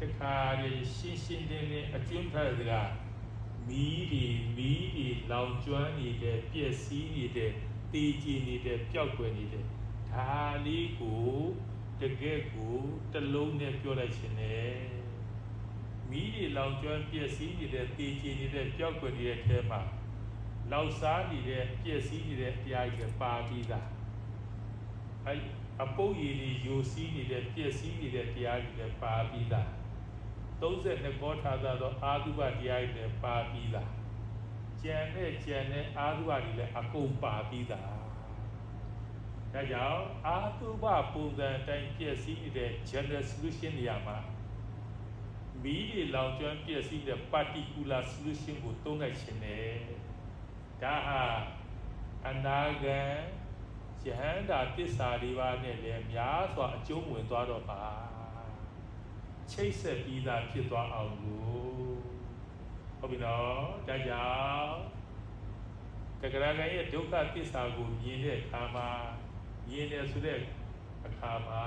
တခါလေရှင်းရှင်းလင်းလင်းအကျွမ်းဖတ်စကားမီးဒီမီးဒီလောင်ကျွမ်းနေတဲ့ပြည့်စည်နေတဲ့တည်ကြည်နေတဲ့ပျောက်ကွယ်နေတဲ့ဒါလေးကိုတကယ်ကိုတစ်လုံးနဲ့ပြောလိုက်ခြင်းနဲ့မီးဒီလောင်ကျွမ်းပြည့်စည်နေတဲ့တည်ကြည်နေတဲ့ပျောက်ကွယ်နေတဲ့အဲမှာလောက်စားနေတဲ့ပြည့်စည်နေတဲ့အရာကြီးပါပြီးသားအဲအပုပ်ရည်ကြီးယိုစီးနေတဲ့ပြည့်စည်နေတဲ့တရားကြီးလည်းပါပြီးသား 32ကောထာသာသောအာသုဘတရားကြီးလည်းပါပြီးသားကြံတဲ့ကြံတဲ့အာသုဘတွေလည်းအကုန်ပါပြီးသားဒါကြောင့်အာသုဘပုံစံတိုင်းပြည့်စည်နေတဲ့ general solution နေရာမှာမီးတွေလောင်ကျွမ်းပြည့်စည်တဲ့ particular solution ကိုသုံးလိုက်ခြင်းနဲ့ဒါဟာအနာဂံယဟန္တာတစ္ဆာလေးပါးနဲ့လည်းများစွာအကျုံးဝင်သွားတော့ပါ ချိတ်ဆက်ပြီးသားဖြစ်သွားအောင်လို့ဟုတ်ပြီနော်ဒါကြောင့်တက္ကရာကရဲ့ဒုက္ခတစ္ဆာကိုမြင်တဲ့အခါမှာမြင်တယ်ဆိုတဲ့အခါမှာ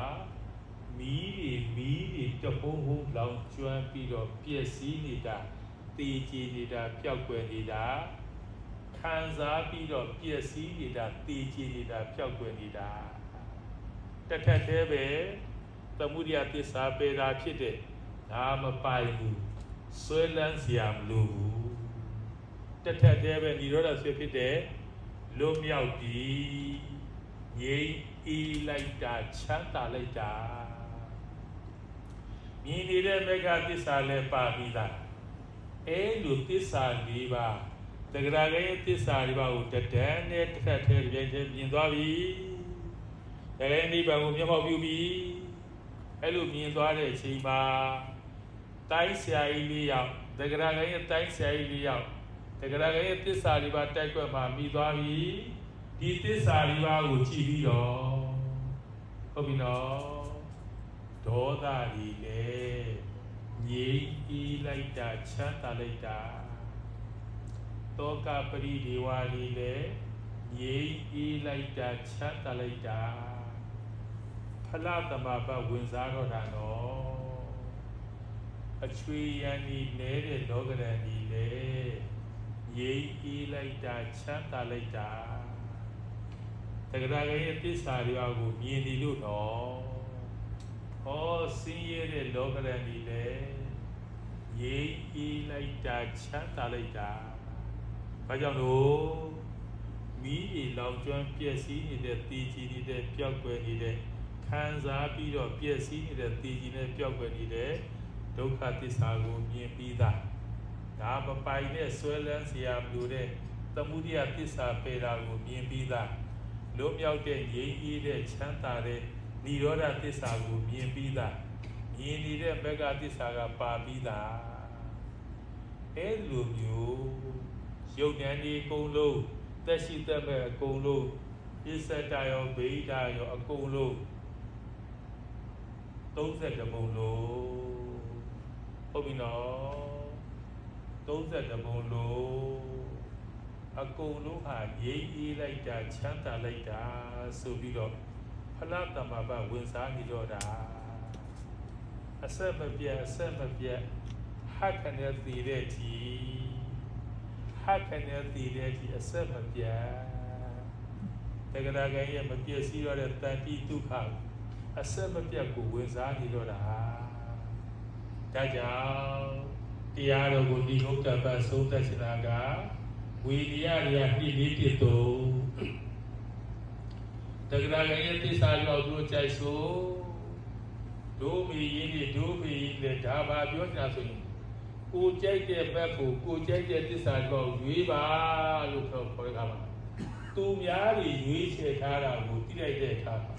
မီးတွေမီးတွေတဟုံးဟုံးလောင်ကျွမ်းပြီးတော့ပျက်စီးနေတာတည်ကြည်နေတာပျောက်ကွယ်နေတာခံစားပြီးတော့ပျက်စီးနေတာတည်ကြည်နေတာပျောက်ကွယ်နေတာတစ်ထက်သေးပဲ သမုဒိယသစ္စာပေတာဖြစ်တဲ့ဒါမပိုင်ဘူးဆွဲလန်းစရာမလိုဘူးတက်ထက်သေးပဲညီရောတာဆွေဖြစ်တဲ့လွတ်မြောက်ပြီငြိမ်းအေးလိုက်တာချမ်းသာလိုက်တာမြင်နေတဲ့မေဃသစ္စာလည်းပါပြီးသားအဲလိုသစ္စာ၄ပါးတဂရကရဲ့သစ္စာ၄ပါးကိုတဒန်းနဲ့တစ်ခါတည်းပြန်ချင်းမြင်သွားပြီတကယ်နိဗ္ဗာန်ကိုမျက်မှောက်ပြုပြီ အဲ့လိုမြင်သွားတဲ့အချိန်မှာတိုင်းဆရာကြီးလေးယောက်တဂရဂရဲ့တိုင်းဆရာကြီးလေးယောက်တဂရဂရဲ့သစ္စာ၄ပါးတိုက်ွက်မှာမိသွားပြီဒီသစ္စာ၄ပါးကိုကြည့်ပြီးတော့ဟုတ်ပြီနော်ဒေါသကြီးလေငြိမ်းအေးလိုက်တာချမ်းသာလိုက်တာတောကပရိဒေဝကြီးလေငြိမ်းအေးလိုက်တာချမ်းသာလိုက်တာ ဖလသမဘဝင်စားတော့တာနော်အချွေရန်ဒီနေတဲ့လောကရန်ဒီလေငြိမ်းအေးလိုက်တာချမ်းသာလိုက်တာတက္ကရာရဲ့သစ္စာတွေကိုမြင်နေလို့တော့ဟောဆင်းရဲတဲ့လောကရန်ဒီလေငြိမ်းအေးလိုက်တာချမ်းသာလိုက်တာဘာကြောင့်လို့မိဤလောင်ကျွမ်းပြည့်စည်နေတဲ့တည်ကြည်နေတဲ့ပျောက်ကွယ်နေတဲ့ ခံစားပြီးတော့ပျက်စီးနေတဲ့တည်ခြင်းနဲ့ပျောက်ကွယ်နေတဲ့ဒုက္ခသစ္စာကိုမြင်ပြီးသားဒါမပိုင်တဲ့ဆွဲလန်းစရာမလိုတဲ့သမုဒိယသစ္စာပေတာကိုမြင်ပြီးသားလွတ်မြောက်တဲ့ငြိမ်းအေးတဲ့ချမ်းသာတဲ့និရောဓသစ္စာကိုမြင်ပြီးသားမြင်နေတဲ့ဘက်ကသစ္စာကပါပြီးသားအဲလိုမျိုးရုပ်ဉာဏ်ဒီအကုန်လုံးသက်ရှိသက်မဲ့အကုန်လုံးပစ္စတရောဗိဒာရောအကုန်လုံး 30ပုံလုံးဟုတ်ပြီနော်30ပုံလုံးအကုန်လုံးဟာရေးအေးလိုက်တာချမ်းသာလိုက်တာဆိုပြီးတော့ဖလားတမဘဝင်စားနေတော့တာအဆက်မပြတ်အဆက်မပြတ်ဟတ်ခနဲ့တည်တဲ့ทีဟတ်ခနဲ့တည်တဲ့ทีအဆက်မပြတ်တက္ကရာကရဲ့မပြည့်စည်တော့တဲ့တန်တိဒုက္ခ အဆက်မပြတ်ကိုဝင်စားနေတော့တာဒါကြောင့်တရားတော်ကိုဒီဟုတ်တပတ်ဆုံးသက်စနာကဝိရိယရိယပြည့်လေးပြည့်တော့တက္ကရာကရဲ့သစ္စာရောက်သူကြိုက်ဆိုဒုမီရင်းဒီဒုမီရင်းလေဒါပါပြောချင်ဆိုရင်ကိုကြိုက်တဲ့ဘက်ကိုကိုကြိုက်တဲ့သစ္စာကြောင့်ရွေးပါလို့ပြောခေါ်ရတာပါသူများတွေရွေးချယ်ထားတာကိုသိလိုက်တဲ့အခါမှာ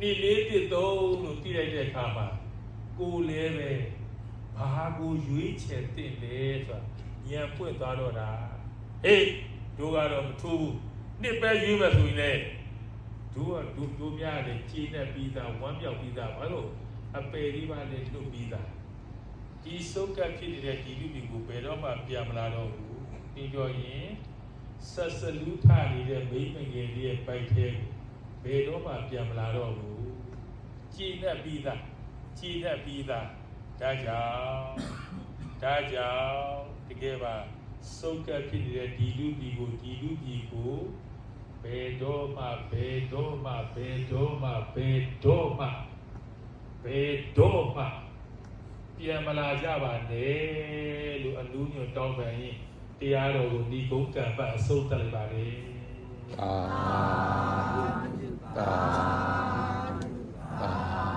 နှစ်လေးတစ်သုံးလို့သိလိုက်တဲ့အခါမှာကိုလည်းပဲဘာကိုရွေးချယ်တဲ့လဲဆိုတာဉာဏ်ပွင့်သွားတော့တာဟေးတို့ကတော့မထူးဘူးနှစ်ပဲရွေးမယ်ဆိုရင်လေတို့ကတို့တို့များတယ်ကြီးနေပြီးသားဝမ်းပြောက်ပြီးသားဘာလို့အပယ်ဒီပါလေလွတ်ပြီးသားဒီစုပ်ကပ်ဖြစ်နေတဲ့ဒီလူတွေကိုဘယ်တော့မှပြန်မလာတော့ဘူးပြီးတော့ရင်ဆက်စလူထနေတဲ့မိမငယ်လေးရဲ့ပိုက်သေး ဘယ်တော့မှပြန်မလာတော့ဘူးကြည်နေပြီးသားကြည်နေပြီးသားဒါကြောင့်ဒါကြောင့်တကယ်ပါစုပ်ကပ်ဖြစ်နေတဲ့ဒီလူပြည်ကိုဒီလူပြည်ကိုဘယ်တော့မှဘယ်တော့မှဘယ်တော့မှဘယ်တော့မှဘယ်တော့မှပြန်မလာကြပါနဲ့လို့အနူးညွတ်တောင်းပန်ရင်တရားတော်ကိုဒီကုန်းကံပတ်အဆုံးသတ်လိုက်ပါလေ သာသာသာ